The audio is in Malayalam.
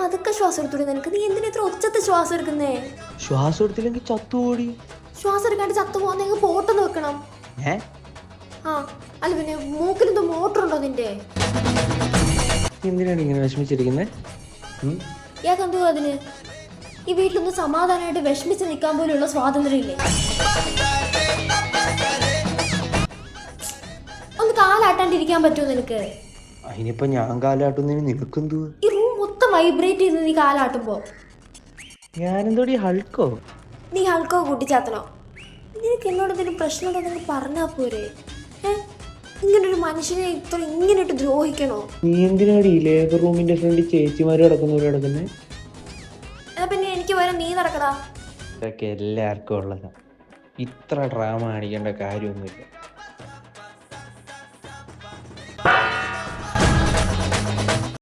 പതുക്കെ ശ്വാസം എടുത്തൂടെ നിനക്ക്. നീ എന്തിനാ ഇത്ര ഒച്ചത്തെ ശ്വാസം എടുക്കുന്നേ ശ്വാസം എടുത്തില്ലെങ്കിൽ ചത്തുപോടി. ശ്വാസം എടുക്കാണ്ട് ചത്തു പോകുന്നെങ്കിൽ പോട്ടെന്ന് നോക്കണം ഏ? ആ അല്ല പിന്നെ മൂക്കിലെന്തോ മോട്ടർ ഉണ്ടോ നിന്റെ? എന്തിനാണ് ഇങ്ങനെ വിഷമിച്ചിരിക്കുന്നത് എന്തോ അതിന്? ഈ വീട്ടിലൊന്ന് സമാധാനമായിട്ട് വിഷമിച്ച് നിൽക്കാൻ പോലുള്ള സ്വാതന്ത്ര്യം ഇല്ലേ? ഒന്ന് കാലാട്ടാണ്ടിരിക്കാൻ പറ്റുമോ നിനക്ക്? അതിനിപ്പോ ഞാൻ കാലാട്ടുന്നതിന് നിനക്കെന്തു വൈബ്രേറ്റ് ചെയ്ത് നീ കാലാട്ടുമ്പോ? ഞാനെന്തോടി ഹൾക്കോ? നീ ഹൾക്കോ കൂട്ടിച്ചാത്തനോ നിനക്ക് എന്നോട് എന്തെങ്കിലും പ്രശ്നമുണ്ടോ നിങ്ങൾ പറഞ്ഞാ പോരെ. ഇങ്ങനൊരു മനുഷ്യനെ ഇത്ര ഇങ്ങനെട്ട് ദ്രോഹിക്കണോ? നീ എന്തിനാടി ലേബർ റൂമിന്റെ ഫ്രണ്ട് ചേച്ചിമാര് കിടക്കുന്നവര് കിടക്കുന്നേ? പിന്നെ എനിക്ക് വരെ നീ നടക്കടാ. ഇതൊക്കെ എല്ലാവർക്കും ഉള്ളതാ. ഇത്ര ഡ്രാമ കാണിക്കേണ്ട കാര്യമൊന്നുമില്ല.